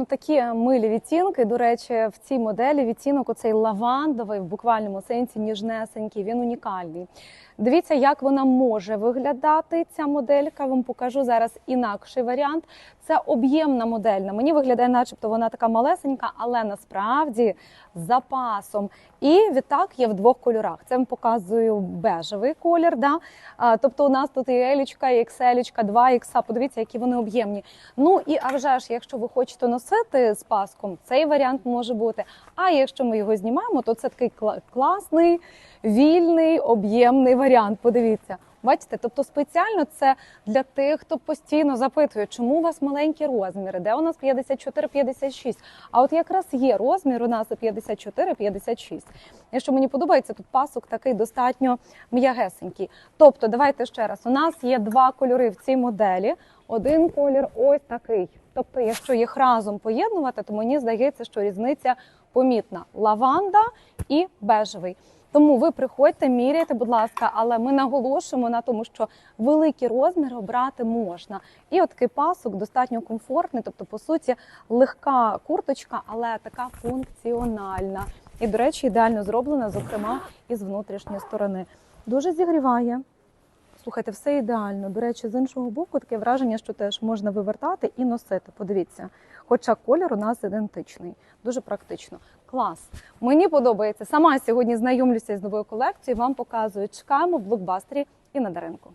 Ну, такі милі відтінки. До речі, в цій моделі відтінок оцей лавандовий в буквальному сенсі ніжнесенький, він унікальний. Дивіться, як вона може виглядати. Ця моделька. Вам покажу зараз інакший варіант. Це об'ємна модель. На мені виглядає, начебто, вона така малесенька, але насправді з запасом. І відтак є в двох кольорах. Це вам показую бежевий колір. Да? А, тобто у нас тут і елічка, і XL, 2 ікса. Подивіться, які вони об'ємні. Ну і а вже ж, якщо ви хочете носити з паском, цей варіант може бути. А якщо ми його знімаємо, то це такий класний, вільний, об'ємний варіант. Подивіться. Бачите, тобто спеціально це для тих, хто постійно запитує, чому у вас маленькі розміри, де у нас 54-56. А от якраз є розмір у нас 54-56. І що мені подобається, тут пасок такий достатньо м'ягесенький. Тобто, давайте ще раз. У нас є два кольори в цій моделі. Один колір ось такий. Тобто, якщо їх разом поєднувати, то мені здається, що різниця помітна: лаванда і бежевий. Тому ви приходьте, міряйте, будь ласка, але ми наголошуємо на тому, що великі розміри обрати можна. І от такий пасок достатньо комфортний, тобто, по суті, легка курточка, але така функціональна. І, до речі, ідеально зроблена, зокрема, і з внутрішньої сторони. Дуже зігріває. Слухайте, все ідеально. До речі, з іншого боку, таке враження, що теж можна вивертати і носити. Подивіться, хоча колір у нас ідентичний, дуже практично. Клас. Мені подобається. Сама сьогодні знайомлюся з новою колекцією. Вам показую. Чекаємо в блокбастері і на даринку.